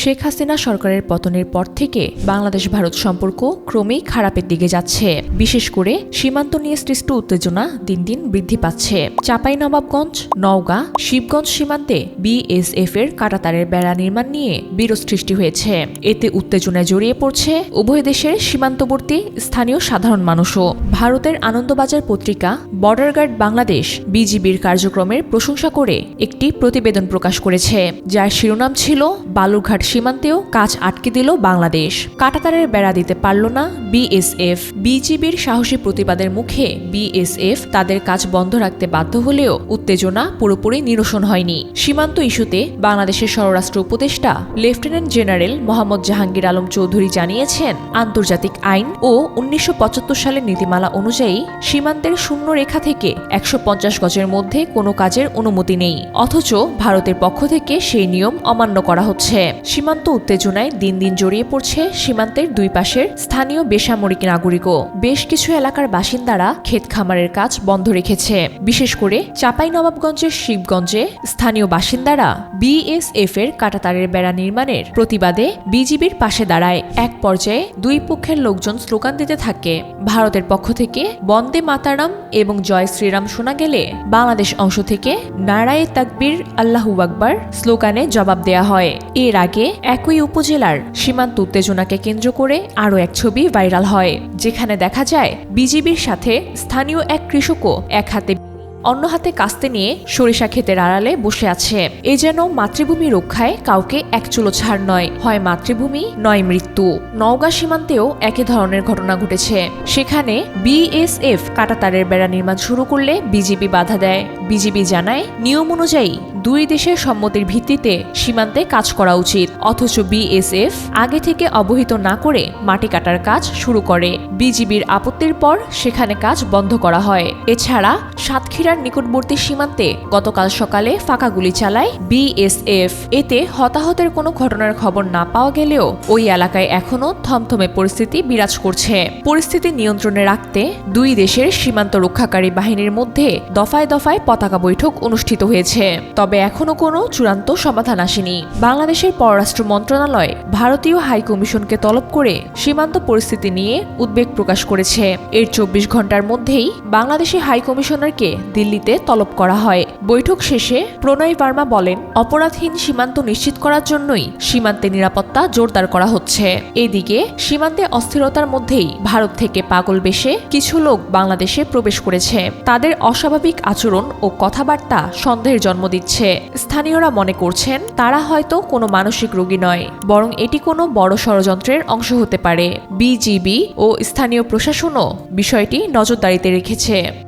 শেখ হাসিনা সরকারের পতনের পর থেকে বাংলাদেশ ভারত সম্পর্ক ক্রমেই খারাপের দিকে যাচ্ছে। বিশেষ করে সীমান্ত নিয়ে সৃষ্ট উত্তেজনা দিন দিন বৃদ্ধি পাচ্ছে। চাপাই নবাবগঞ্জ নওগাঁ, শিবগঞ্জ সীমান্তে বিএসএফ এর কাটাতারের বেড়া নির্মাণ নিয়ে বিরোধ সৃষ্টি হয়েছে। এতে উত্তেজনায় জড়িয়ে পড়ছে উভয় দেশের সীমান্তবর্তী স্থানীয় সাধারণ মানুষও। ভারতের আনন্দবাজার পত্রিকা বর্ডার গার্ড বাংলাদেশ বিজিবির কার্যক্রমের প্রশংসা করে একটি প্রতিবেদন প্রকাশ করেছে, যার শিরোনাম ছিল বালুরঘাট সীমান্তেও কাজ আটকে দিল বাংলাদেশ। কাটাতারের বেড়া দিতে পারল না বিএসএফ। বিজিবির সাহসী প্রতিবাদের মুখে বিএসএফ তাদের কাজ বন্ধ রাখতে বাধ্য হলেও উত্তেজনা পুরোপুরি নিরসন হয়নি। সীমান্ত ইস্যুতে বাংলাদেশের স্বরাষ্ট্র উপদেষ্টা লেফটেন্যান্ট জেনারেল মোহাম্মদ জাহাঙ্গীর আলম চৌধুরী জানিয়েছেন, আন্তর্জাতিক আইন ও উনিশশো পঁচাত্তর সালের নীতিমালা অনুযায়ী সীমান্তের শূন্য রেখা থেকে একশো পঞ্চাশ গজের মধ্যে কোনো কাজের অনুমতি নেই। অথচ ভারতের পক্ষ থেকে সেই নিয়ম অমান্য করা হচ্ছে। সীমান্ত উত্তেজনায় দিন দিন জড়িয়ে পড়ছে সীমান্তের দুই পাশের স্থানীয় বেসামরিক নাগরিকও। বেশ কিছু এলাকার বাসিন্দারা ক্ষেত খামারের কাজ বন্ধ রেখেছে। বিশেষ করে চাপাই নবাবগঞ্জের শিবগঞ্জে স্থানীয় বাসিন্দারা বিএসএফ এর কাটাতারের বেড়া নির্মাণের প্রতিবাদে বিজিবির পাশে দাঁড়ায়। এক পর্যায়ে দুই পক্ষের লোকজন স্লোগান দিতে থাকে। ভারতের পক্ষ থেকে বন্দে মাতারাম এবং জয় শ্রীরাম শোনা গেলে বাংলাদেশ অংশ থেকে নারায়ে তাকবির আল্লাহু আকবার স্লোগানে জবাব দেয়া হয়। এর আগে একই উপজেলার সীমান্ত উত্তেজনাকে কেন্দ্র করে আরও এক ছবি ভাইরাল হয়, যেখানে দেখা যায় বিজিবির সাথে স্থানীয় এক কৃষকও এক হাতে অন্য হাতে কাস্তে নিয়ে সরিষা ক্ষেতের আড়ালে বসে আছে। এ যেন মাতৃভূমি রক্ষায় কাউকে এক চুলো ছাড় নয়, হয় মাতৃভূমি, নয় মৃত্যু। নওগাঁ সীমান্তেও একই ধরনের ঘটনা ঘটেছে। সেখানে বিএসএফ কাটাতারের বেড়া নির্মাণ শুরু করলে বিজিবি বাধা দেয়। বিজিবি জানায়, নিয়ম অনুযায়ী দুই দেশের সম্মতির ভিত্তিতে সীমান্তে কাজ করা উচিত। অথচ বিএসএফ আগে থেকে অবহিত না করে মাটি কাটার কাজ শুরু করে। বিজিবির আপত্তির পর সেখানে কাজ বন্ধ করা হয়। এছাড়া সাতক্ষীরার নিকটবর্তী সীমান্তে গতকাল সকালে ফাঁকা গুলি চালায় বিএসএফ। এতে হতাহতের কোনো ঘটনার খবর না পাওয়া গেলেও ওই এলাকায় এখনও থমথমে পরিস্থিতি বিরাজ করছে। পরিস্থিতি নিয়ন্ত্রণে রাখতে দুই দেশের সীমান্ত রক্ষাকারী বাহিনীর মধ্যে দফায় দফায় পতাকা বৈঠক অনুষ্ঠিত হয়েছে। তবে এখনও কোনো চূড়ান্ত সমাধান আসেনি। বাংলাদেশের পররাষ্ট্র মন্ত্রণালয় ভারতীয় হাই কমিশনকে তলব করে সীমান্ত পরিস্থিতি নিয়ে উদ্বেগ প্রকাশ করেছে। এর চব্বিশ ঘণ্টার মধ্যেই বাংলাদেশি হাই কমিশনারকে দিল্লিতে তলব করা হয়। বৈঠক শেষে প্রণয় বার্মা বলেন, অপরাধহীন সীমান্ত নিশ্চিত করার জন্যই সীমান্তে নিরাপত্তা জোরদার করা হচ্ছে। এদিকে সীমান্তে অস্থিরতার মধ্যেই ভারত থেকে পাগল বেশে কিছু লোক বাংলাদেশে প্রবেশ করেছে। তাদের অস্বাভাবিক আচরণ ও কথাবার্তা সন্দেহের জন্ম দিচ্ছে। স্থানীয়রা মনে করছেন তারা হয়তো কোনো মানসিক রোগী নয়, বরং এটি কোনো বড় ষড়যন্ত্রের অংশ হতে পারে। বিজিবি ও স্থানীয় প্রশাসনও বিষয়টি নজরদারিতে রেখেছে।